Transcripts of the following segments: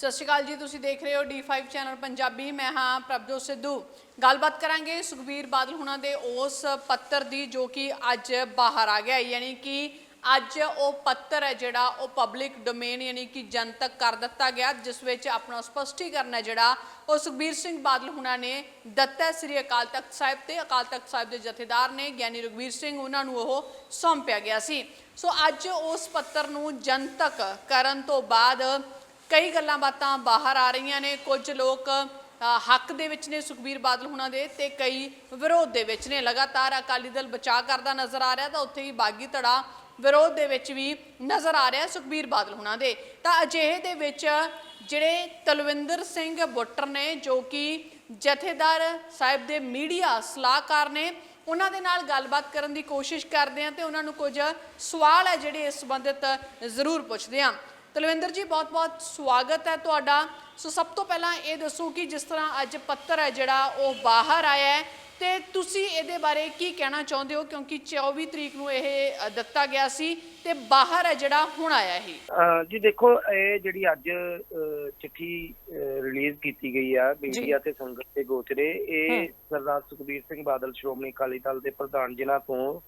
ਸਤਿ ਸ਼੍ਰੀ ਅਕਾਲ ਜੀ, ਤੁਸੀਂ ਦੇਖ ਰਹੇ ਹੋ D5 ਚੈਨਲ ਪੰਜਾਬੀ। ਮੈਂ ਹਾਂ ਪ੍ਰਭਜੋਤ ਸਿੱਧੂ। ਗੱਲਬਾਤ ਕਰਾਂਗੇ ਸੁਖਬੀਰ ਬਾਦਲ ਹੁਣਾਂ ਦੇ ਉਸ ਪੱਤਰ ਦੀ, ਜੋ ਕਿ ਅੱਜ ਬਾਹਰ ਆ ਗਿਆ। ਯਾਨੀ ਕਿ ਅੱਜ ਉਹ ਪੱਤਰ ਹੈ ਜਿਹੜਾ ਉਹ ਪਬਲਿਕ ਡੋਮੇਨ ਯਾਨੀ ਕਿ ਜਨਤਕ ਕਰ ਦਿੱਤਾ ਗਿਆ, ਜਿਸ ਵਿੱਚ ਆਪਣਾ ਸਪਸ਼ਟੀਕਰਨ ਹੈ ਜਿਹੜਾ ਉਹ ਸੁਖਬੀਰ ਸਿੰਘ ਬਾਦਲ ਹੁਣਾਂ ਨੇ ਦਿੱਤਾ ਸ੍ਰੀ ਅਕਾਲ ਤਖਤ ਸਾਹਿਬ ਤੇ ਅਕਾਲ ਤਖਤ ਸਾਹਿਬ ਦੇ ਜਥੇਦਾਰ ਨੇ ਗਿਆਨੀ ਰਘਵੀਰ ਸਿੰਘ, ਉਹਨਾਂ ਨੂੰ ਉਹ ਸੌਂਪਿਆ ਗਿਆ ਸੀ। ਸੋ ਅੱਜ ਉਸ ਪੱਤਰ ਨੂੰ ਜਨਤਕ ਕਰਨ ਤੋਂ ਬਾਅਦ ਕਈ ਗੱਲਾਂ ਬਾਤਾਂ ਬਾਹਰ ਆ ਰਹੀਆਂ ਨੇ। ਕੁਝ ਲੋਕ ਹੱਕ ਦੇ ਵਿੱਚ ਨੇ ਸੁਖਬੀਰ ਬਾਦਲ ਹੁਣਾਂ ਦੇ ਤੇ ਕਈ ਵਿਰੋਧ ਦੇ ਵਿੱਚ ਨੇ। ਲਗਾਤਾਰ ਅਕਾਲੀ ਦਲ ਬਚਾਅ ਕਰਦਾ ਨਜ਼ਰ ਆ ਰਿਹਾ ਤਾਂ ਉੱਥੇ ਹੀ ਬਾਗੀ ਧੜਾ ਵਿਰੋਧ ਦੇ ਵਿੱਚ ਵੀ ਨਜ਼ਰ ਆ ਰਿਹਾ ਸੁਖਬੀਰ ਬਾਦਲ ਹੁਣਾਂ ਦੇ। ਤਾਂ ਅਜਿਹੇ ਦੇ ਵਿੱਚ ਜਿਹੜੇ ਤਲਵਿੰਦਰ ਸਿੰਘ ਬੁੱਟਰ ਨੇ, ਜੋ ਕਿ ਜਥੇਦਾਰ ਸਾਹਿਬ ਦੇ ਮੀਡੀਆ ਸਲਾਹਕਾਰ ਨੇ, ਉਹਨਾਂ ਦੇ ਨਾਲ ਗੱਲਬਾਤ ਕਰਨ ਦੀ ਕੋਸ਼ਿਸ਼ ਕਰਦੇ ਹਾਂ ਤੇ ਉਹਨਾਂ ਨੂੰ ਕੁਝ ਸਵਾਲ ਹੈ ਜਿਹੜੇ ਇਸ ਸੰਬੰਧਿਤ ਜ਼ਰੂਰ ਪੁੱਛਦੇ ਹਾਂ ਤਲਵਿੰਦਰ ਜੀ ਬਹੁਤ-ਬਹੁਤ ਸਵਾਗਤ ਹੈ ਤੁਹਾਡਾ। ਸੋ ਸਭ ਤੋਂ ਪਹਿਲਾਂ ਇਹ ਦੱਸੋ ਕਿ ਜਿਸ ਤਰ੍ਹਾਂ ਅੱਜ ਪੱਤਰ ਹੈ ਜਿਹੜਾ ਉਹ ਬਾਹਰ ਆਇਆ ਹੈ। ਤੇ ਤੁਸੀਂ ਇਹਦੇ ਬਾਰੇ ਕੀ ਕਹਿਣਾ ਚਾਹੁੰਦੇ ਹੋ? ਕਿਉਂਕਿ 24 ਤਰੀਕ ਨੂੰ ਇਹ ਦਿੱਤਾ ਗਿਆ ਸੀ ਤੇ ਬਾਹਰ ਹੈ ਜਿਹੜਾ ਹੁਣ ਆਇਆ ਇਹ। ਜੀ ਦੇਖੋ ਇਹ ਜਿਹੜੀ ਅੱਜ ਚਿੱਠੀ ਰਿਲੀਜ਼ ਕੀਤੀ ਗਈ ਆ ਮੀਡੀਆ ਤੇ ਸੰਗਤ ਦੇ ਗੋਚਰੇ ਇਹ ਸਰਦਾਰ ਸੁਖਬੀਰ ਸਿੰਘ ਬਾਦਲ ਸ਼੍ਰੋਮਣੀ ਅਕਾਲੀ ਦਲ ਦੇ ਪ੍ਰਧਾਨ ਜਿਨ੍ਹਾਂ ਤੋਂ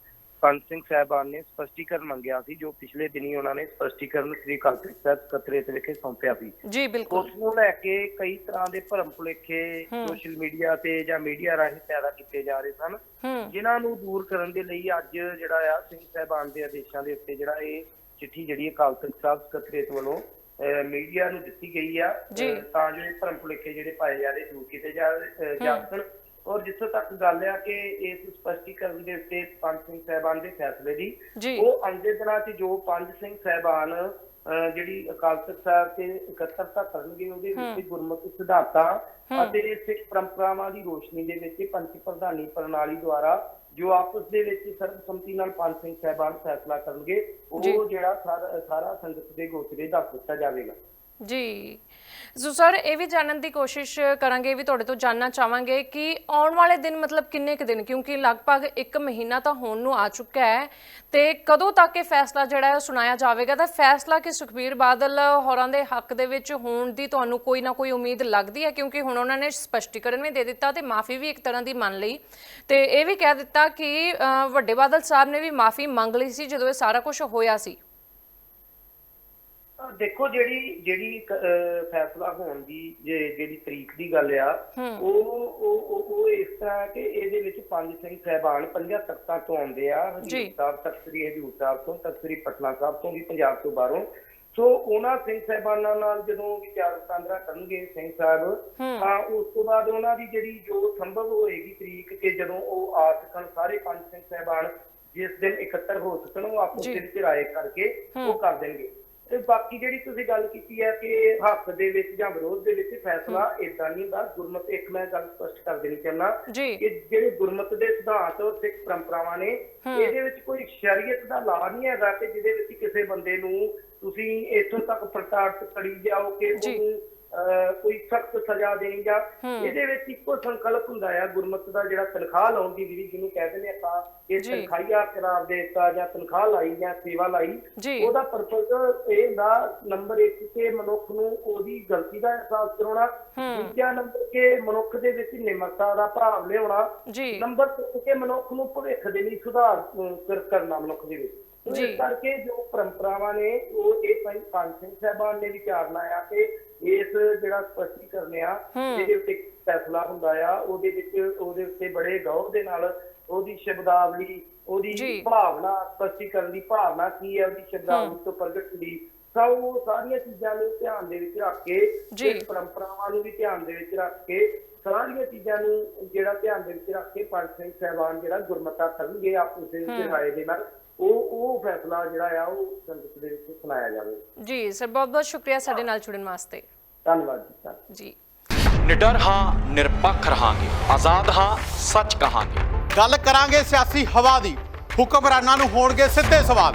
ਪੰਜ ਸਿੰਘ ਸਾਹਿਬਾਨ ਨੇ ਸਪਸ਼ਟੀਕਰਨ ਮੰਗਿਆ ਸੀ ਜੋ ਪਿਛਲੇ ਦਿਨੀ ਉਹਨਾਂ ਨੇ ਸਪਸ਼ਟੀਕਰਨ ਸ੍ਰੀ ਅਕਾਲ ਤਖਤ ਸਾਹਿਬ ਸਕੱਤਰੇਤ ਵਿਖੇ ਸੌਂਪਿਆ ਸੀ। ਜੀ ਬਿਲਕੁਲ। ਉਸ ਨੂੰ ਲੈ ਕੇ ਕਈ ਤਰ੍ਹਾਂ ਦੇ ਭਰਮ ਭੁਲੇਖੇ ਸੋਸ਼ਲ ਮੀਡੀਆ ਤੇ ਜਾਂ ਮੀਡੀਆ ਰਾਹੀਂ ਪੈਦਾ ਕੀਤੇ ਜਾ ਰਹੇ ਸਨ। ਹੂੰ। ਜਿਨ੍ਹਾਂ ਨੂੰ ਦੂਰ ਕਰਨ ਦੇ ਲਈ ਅੱਜ ਜਿਹੜਾ ਆ ਸਿੰਘ ਸਾਹਿਬਾਨ ਦੇ ਆਦੇਸ਼ਾਂ ਦੇ ਉੱਤੇ ਜਿਹੜਾ ਇਹ ਚਿੱਠੀ ਜਿਹੜੀ ਅਕਾਲ ਤਖਤ ਸਾਹਿਬ ਸਕੱਤਰੇਤ ਵੱਲੋਂ ਮੀਡੀਆ ਨੂੰ ਦਿੱਤੀ ਗਈ ਆ। ਤਾਂ ਜੋ ਇਹ ਭਰਮ ਭੁਲੇਖੇ ਜਿਹੜੇ ਪਾਏ ਜਾ ਰਹੇ ਦੂਰ ਕੀਤੇ ਜਾ ਸਕਣ। ਔਰ ਜਿੱਥੋਂ ਤੱਕ ਗੱਲ ਆ ਕਿ ਇਸ ਸਪਸ਼ਟੀਕਰਨ ਦੇ ਉੱਤੇ ਪੰਜ ਸਿੰਘ ਸਾਹਿਬਾਨ ਦੇ ਫੈਸਲੇ ਦੀ ਉਹ ਆਉਂਦੇ ਦਿਨਾਂ 'ਚ ਜੋ ਪੰਜ ਸਿੰਘ ਸਾਹਿਬਾਨ ਜਿਹੜੀ ਅਕਾਲ ਤਖਤ ਸਾਹਿਬ ਤੇ ਇਕੱਤਰਤਾ ਕਰਨਗੇ ਉਹਦੇ ਵਿੱਚ ਗੁਰਮਤਿ ਸਿਧਾਂਤਾਂ ਅਤੇ ਸਿੱਖ ਪਰੰਪਰਾਵਾਂ ਦੀ ਰੋਸ਼ਨੀ ਦੇ ਵਿੱਚ ਪੰਚ ਪ੍ਰਧਾਨੀ ਪ੍ਰਣਾਲੀ ਦੁਆਰਾ ਜੋ ਆਪਸ ਦੇ ਵਿੱਚ ਸਰਬਸੰਮਤੀ ਨਾਲ ਪੰਜ ਸਿੰਘ ਸਾਹਿਬਾਨ ਫੈਸਲਾ ਕਰਨਗੇ। ਉਹ ਜਿਹੜਾ ਸਾਰਾ ਸੰਗਤ ਦੇ ਗੋਚਰੇ ਦੱਸ ਦਿੱਤਾ ਜਾਵੇਗਾ। ਜੀ। ਸੋ ਸਰ, ਇਹ ਵੀ ਜਾਣਨ ਦੀ ਕੋਸ਼ਿਸ਼ ਕਰਾਂਗੇ, ਇਹ ਵੀ ਤੁਹਾਡੇ ਤੋਂ ਜਾਨਣਾ ਚਾਹਾਂਗੇ ਕਿ ਆਉਣ ਵਾਲੇ ਦਿਨ ਮਤਲਬ ਕਿੰਨੇ ਕੁ ਦਿਨ? ਕਿਉਂਕਿ ਲਗਭਗ 1 ਮਹੀਨਾ ਤਾਂ ਹੋਣ ਨੂੰ ਆ ਚੁੱਕਾ ਹੈ ਤੇ ਕਦੋਂ ਤੱਕ ਇਹ ਫੈਸਲਾ ਜਿਹੜਾ ਹੈ ਉਹ ਸੁਣਾਇਆ ਜਾਵੇਗਾ? ਤਾਂ ਫੈਸਲਾ ਕਿ ਸੁਖਬੀਰ ਬਾਦਲ ਹੋਰਾਂ ਦੇ ਹੱਕ ਦੇ ਵਿੱਚ ਹੋਣ ਦੀ ਤੁਹਾਨੂੰ ਕੋਈ ਨਾ ਕੋਈ ਉਮੀਦ ਲੱਗਦੀ ਹੈ? ਕਿਉਂਕਿ ਹੁਣ ਉਹਨਾਂ ਨੇ ਸਪਸ਼ਟੀਕਰਨ ਵੀ ਦੇ ਦਿੱਤਾ ਤੇ ਮਾਫੀ ਵੀ ਇੱਕ ਤਰ੍ਹਾਂ ਦੀ ਮੰਨ ਲਈ। ਤੇ ਇਹ ਵੀ ਕਹਿ ਦਿੱਤਾ ਕਿ ਵੱਡੇ ਬਾਦਲ ਸਾਹਿਬ ਨੇ ਵੀ ਮਾਫੀ ਮੰਗ ਲਈ ਸੀ ਜਦੋਂ ਇਹ ਸਾਰਾ ਕੁਝ ਹੋਇਆ ਸੀ। ਦੇਖੋ ਜਿਹੜੀ ਜਿਹੜੀ ਫੈਸਲਾ ਹੋਣ ਦੀ ਜਿਹੜੀ ਤਰੀਕ ਦੀ ਗੱਲ ਆ ਉਹ ਉਹ ਉਹ- ਇਸ ਤਰ੍ਹਾਂ ਕਿ ਇਹਦੇ ਵਿੱਚ ਪੰਜ ਸਿੰਘ ਸਹਿਬਾਨ ਪੰਜਾਂ ਤਖਤਾਂ ਤੋਂ ਆਉਂਦੇ ਆ। ਹਜੂਰ ਸਾਹਿਬ ਤਖਤ ਸ੍ਰੀ ਹਜੂਰ ਸਾਹਿਬ ਤੋਂ ਤਖਤ ਸ੍ਰੀ ਪਟਨਾ ਸਾਹਿਬ ਤੋਂ ਵੀ ਪੰਜਾਬ ਤੋਂ ਬਾਹਰੋਂ। ਸੋ ਉਹਨਾਂ ਸਿੰਘ ਸਹਿਬਾਨਾਂ ਨਾਲ ਜਦੋਂ ਵਿਚਾਰ ਵਟਾਂਦਰਾ ਕਰਨਗੇ ਸਿੰਘ ਸਾਹਿਬ ਤਾਂ ਉਸ ਤੋਂ ਬਾਅਦ ਉਹਨਾਂ ਦੀ ਜਿਹੜੀ ਜੋ ਸੰਭਵ ਹੋਏਗੀ ਤਰੀਕ ਕਿ ਜਦੋਂ ਉਹ ਆ ਸਕਣ ਸਾਰੇ ਪੰਜ ਸਿੰਘ ਸਹਿਬਾਨ ਜਿਸ ਦਿਨ ਇਕੱਤਰ ਹੋ ਸਕਣ ਉਹ। ਦੇ ਵਿੱਚ ਰਾਏ ਕਰਕੇ ਉਹ ਕਰ ਦੇਣਗੇ। ਤੇ ਬਾਕੀ ਜਿਹੜੀ ਤੁਸੀਂ ਗੱਲ ਕੀਤੀ ਹੈ ਕਿ ਹੱਕ ਦੇ ਵਿੱਚ ਜਾਂ ਵਿਰੋਧ ਦੇ ਵਿੱਚ ਫੈਸਲਾ ਇਦਾਂ ਨਹੀਂ ਹੁੰਦਾ। ਗੁਰਮਤ ਇੱਕ ਮੈਂ ਗੱਲ ਸਪਸ਼ਟ ਕਰ ਦੇਣੀ ਚਾਹੁੰਦਾ ਕਿ ਜਿਹੜੇ ਗੁਰਮਤ ਦੇ ਸਿਧਾਂਤ ਔਰ ਸਿੱਖ ਪਰੰਪਰਾਵਾਂ ਨੇ ਇਹਦੇ ਵਿੱਚ ਕੋਈ ਸ਼ਰੀਅਤ ਦਾ ਲਾ ਨਹੀਂ ਹੈਗਾ ਕਿ ਜਿਹਦੇ ਵਿੱਚ ਕਿਸੇ ਬੰਦੇ ਨੂੰ ਤੁਸੀਂ ਇੱਥੋਂ ਤੱਕ ਪ੍ਰਤਾੜਿਤ ਕਰੀ ਜਾਓ ਕਿ। ਉਹਨੂੰ ਕੋਈ ਸਖਤ ਸਜ਼ਾ ਦੇਣੀ ਜਾਂ ਇਹਦੇ ਵਿੱਚ ਇੱਕੋ ਸੰਕਲਪ ਹੁੰਦਾ ਆ ਗੁਰਮਤ ਦਾ ਜਿਹੜਾ ਤਨਖਾਹ ਲਾਉਣ ਦੀ ਵਿਧੀ ਜਿਹਨੂੰ ਕਹਿੰਦੇ ਨੇ ਆਪਾਂ ਇਹ। ਤਨਖਾਹੀਆ ਕਰਾਰ ਦੇ ਦਿੱਤਾ ਜਾਂ ਤਨਖਾਹ ਲਾਈ ਜਾਂ ਸੇਵਾ ਲਾਈ ਉਹਦਾ ਪਰਪਸ ਇਹ ਹੁੰਦਾ ਨੰਬਰ 1 ਕਿ ਮਨੁੱਖ ਨੂੰ ਉਹਦੀ ਗਲਤੀ ਦਾ ਅਹਿਸਾਸ ਕਰਾਉਣਾ ਦੂਜਾ ਨੰਬਰ ਕਿ ਮਨੁੱਖ ਦੇ ਵਿੱਚ ਨਿਮਰਤਾ ਦਾ ਭਾਵ ਲਿਆਉਣਾ ਨੰਬਰ 3 ਕਿ ਮਨੁੱਖ ਨੂੰ ਭਵਿੱਖ ਦੇ ਲਈ ਸੁਧਾਰ ਕਰਨਾ ਮਨੁੱਖ ਦੇ ਵਿੱਚ। ਜੀ। ਇਸ ਕਰਕੇ ਜੋ ਪਰੰਪਰਾਵਾਂ ਨੇ ਉਹ ਇਹ ਪੰਜ ਸਿੰਘ ਸਾਹਿਬਾਨ ਨੇ ਵਿਚਾਰਨਾ ਆ ਕਿ ਇਸ ਜਿਹੜਾ ਸਪਸ਼ਟੀਕਰਨ ਆ ਇਹਦੇ ਉੱਤੇ ਫੈਸਲਾ ਹੁੰਦਾ ਆ ਉਹਦੇ ਵਿੱਚ ਉਹਦੇ ਉੱਤੇ ਬੜੇ ਗੌਰ ਦੇ ਨਾਲ ਉਹਦੀ ਸ਼ਬਦਾਵਲੀ ਉਹਦੀ। ਭਾਵਨਾ ਸਪਸ਼ਟੀਕਰਨ ਦੀ ਭਾਵਨਾ ਕੀ ਹੈ ਉਹਦੀ ਸ਼ਬਦਾਵਲੀ ਤੋਂ ਪ੍ਰਗਟ ਹੁੰਦੀ ਸੋ ਉਹ ਸਾਰੀਆਂ ਚੀਜ਼ਾਂ ਨੂੰ ਧਿਆਨ ਦੇ ਵਿੱਚ ਰੱਖ ਕੇ। ਇਸ ਪਰੰਪਰਾਵਾਂ ਨੂੰ ਵੀ ਧਿਆਨ ਦੇ ਵਿੱਚ ਰੱਖ ਕੇ ਸਾਰੀਆਂ ਚੀਜ਼ਾਂ ਨੂੰ ਜਿਹੜਾ ਧਿਆਨ ਦੇ ਵਿੱਚ ਰੱਖ ਕੇ ਪੰਜ ਸਿੰਘ ਸਹਿਬਾਨ ਜਿਹੜਾ ਗੁਰਮਤਾ ਕਰਨਗੇ ਆਪਸ ਦੇ ਵਿੱਚ ਰਾਏ ਦੇ ਨਾਲ ਉਹ ਉਹ ਫੈਸਲਾ ਜਿਹੜਾ ਆ ਉਹ ਸੰਗਤ ਦੇ ਵਿੱਚ ਸੁਣਾਇਆ ਜਾਵੇ। ਜੀ ਸਰ ਬਹੁਤ ਬਹੁਤ ਸ਼ੁਕਰੀਆ ਸਾਡੇ ਨਾਲ ਜੁੜਨ ਵਾਸਤੇ। ਧੰਨਵਾਦ ਜੀ ਧੰਨਵਾਦ। ਜੀ। ਨਿਡਰ ਹਾਂ ਨਿਰਪੱਖ ਰਹਾਂਗੇ। ਆਜ਼ਾਦ ਹਾਂ ਸੱਚ ਕਹਾਂਗੇ। ਗੱਲ ਕਰਾਂਗੇ ਸਿਆਸੀ ਹਵਾ ਦੀ। ਹੁਕਮਰਾਨਾਂ ਨੂੰ ਹੋਣਗੇ ਸਿੱਧੇ ਸਵਾਲ।